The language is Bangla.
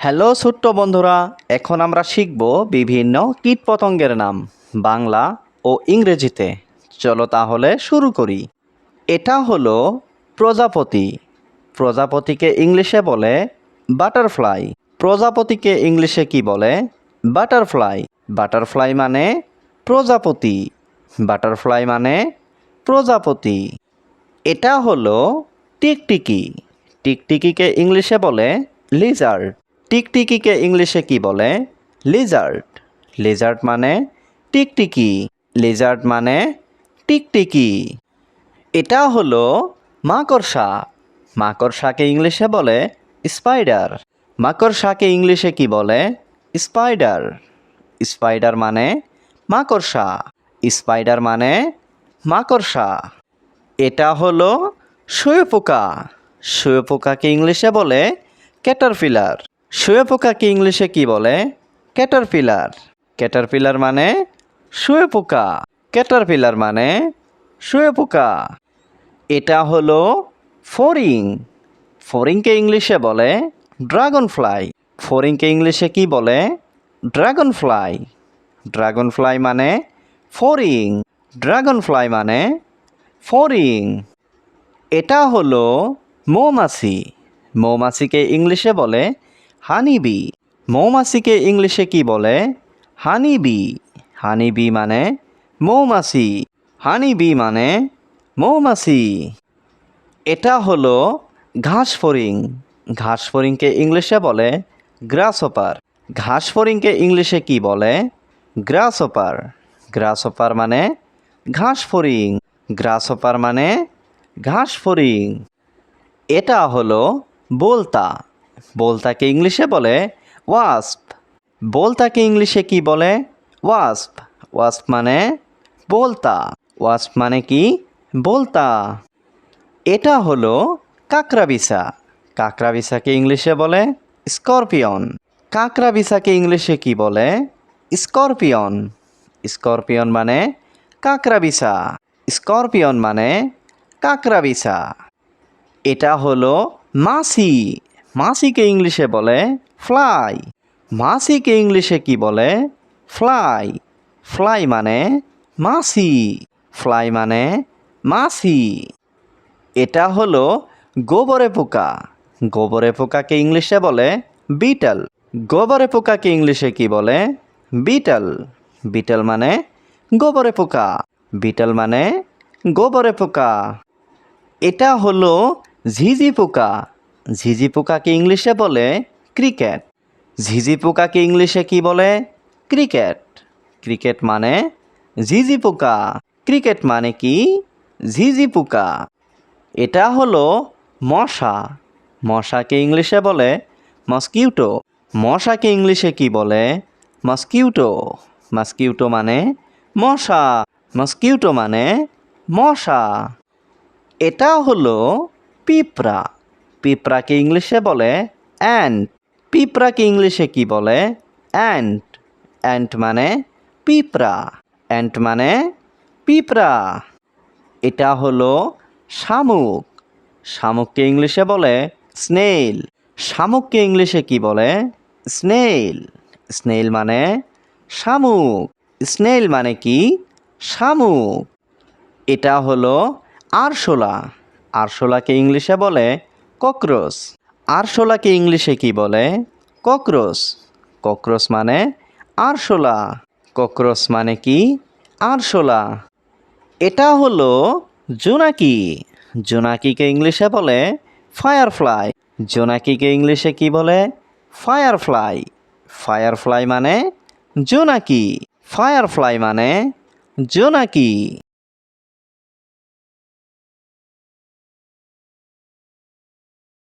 হ্যালো ছোট্ট বন্ধুরা, এখন আমরা শিখব বিভিন্ন কীটপতঙ্গের নাম, বাংলা ও ইংরেজিতে। চলো তাহলে শুরু করি। এটা হলো প্রজাপতি। প্রজাপতিকে ইংলিশে বলে বাটারফ্লাই। প্রজাপতিকে ইংলিশে কি বলে? বাটারফ্লাই। বাটারফ্লাই মানে প্রজাপতি। বাটারফ্লাই মানে প্রজাপতি। এটা হলো টিকটিকি। টিকটিকিকে ইংলিশে বলে লিজার্ড। টিকটিকিকে ইংলিশে কি বলে? লিজার্ড লিজার্ড মানে টিকটিকি। লিজার্ড মানে টিকটিকি। এটা হলো মাকড়সা। মাকড়সাকে ইংলিশে বলে স্পাইডার মাকড়সাকে ইংলিশে কি বলে? স্পাইডার স্পাইডার মানে মাকড়সা। স্পাইডার মানে মাকড়সা। এটা হলো শুয়োপোকা শুয়োপোকাকে ইংলিশে বলে ক্যাটারপিলার শুয়োপোকাকে ইংলিশে কি বলে? ক্যাটারপিলার ক্যাটারপিলার মানে শুয়োপোকা। ক্যাটারপিলার মানে শুয়োপোকা। এটা হলো ফরিং। ফরিংকে ইংলিশে বলে ড্রাগন ফ্লাই ফরিংকে ইংলিশে কি বলে? ড্রাগন ফ্লাই ড্রাগন ফ্লাই মানে ফরিং। ড্রাগন ফ্লাই মানে ফরিং। এটা হলো মৌমাছি। মৌমাছিকে ইংলিশে বলে হানিবি। মৌমাছিকে ইংলিশে কি বলে? হানিবি। হানিবি মানে মৌমাছি। হানিবি মানে মৌমাছি। এটা হলো ঘাস ফড়িং ঘাস ফড়িংকে ইংলিশে বলে গ্রাসহপার ঘাস ফড়িংকে ইংলিশে কি বলে? গ্রাসহপার গ্রাসহপার মানে ঘাস ফড়িং গ্রাসহপার মানে ঘাস ফড়িং এটা হলো বোলতা। বোলতাকে ইংলিশে বলে ওয়াস্প। বোলতাকে ইংলিশে কি বলে? ওয়াস্প। ওয়াস্প মানে বোলতা। ওয়াস্প মানে কি? বোলতা। এটা হলো কাকরা বিছা কাকরা বিছাকে ইংলিশে বলে স্করপিয়ন। কাকরা বিছাকে ইংলিশে কি বলে? স্করপিয়ন। স্করপিয়ন মানে কাকরা বিছা স্করপিয়ন মানে কাকরা বিছা এটা হলো মাছি। মাছিকে ইংলিশে বলে ফ্লাই মাছিকে ইংলিশে কি বলে? ফ্লাই ফ্লাই মানে মাছি ফ্লাই মানে মাছি এটা হলো গোবরে পোকা। গোবরে পোকাকে ইংলিশে বলে বিটল গোবরে পোকাকে ইংলিশে কি বলে? বিটল বিটল মানে গোবরে পোকা। বিটল মানে গোবরে পোকা। এটা হলো ঝিঝি পোকা। ঝিঝি পোকাকে ইংলিশে বলে ক্রিকেট। ঝিঝি পোকাকে ইংলিশে কি বলে? ক্রিকেট। ক্রিকেট মানে ঝিঝি পোকা। ক্রিকেট মানে কি? ঝিঝি পোকা। এটা হলো মশা। মশাকে ইংলিশে বলে মস্কিউটো। মশাকে ইংলিশে কি বলে? মস্কিউটো। মস্কিউটো মানে মশা। মস্কিউটো মানে মশা। এটা হলো পিঁপড়া। পিঁপড়াকে ইংলিশে বলে অ্যান্ট পিঁপড়াকে ইংলিশে কি বলে? অ্যান্ট অ্যান্ট মানে পিঁপড়া। অ্যান্ট মানে পিঁপড়া। এটা হলো শামুক। শামুককে ইংলিশে বলে স্নেইল শামুককে ইংলিশে কি বলে? স্নেইল স্নেইল মানে শামুক। স্নেইল মানে কি? শামুক। এটা হলো আরশোলা। আরশোলাকে ইংলিশে বলে ককরোচ। আরশোলাকে ইংলিশে কি বলে? ককরোচ। ককরোচ মানে আরশোলা। ককরোচ মানে কি? আরশোলা। এটা হলো জোনাকি। জোনাকিকে ইংলিশে বলে ফায়ারফ্লাই। জোনাকিকে ইংলিশে কি বলে? ফায়ারফ্লাই। ফায়ারফ্লাই মানে জোনাকি। ফায়ারফ্লাই মানে জোনাকি।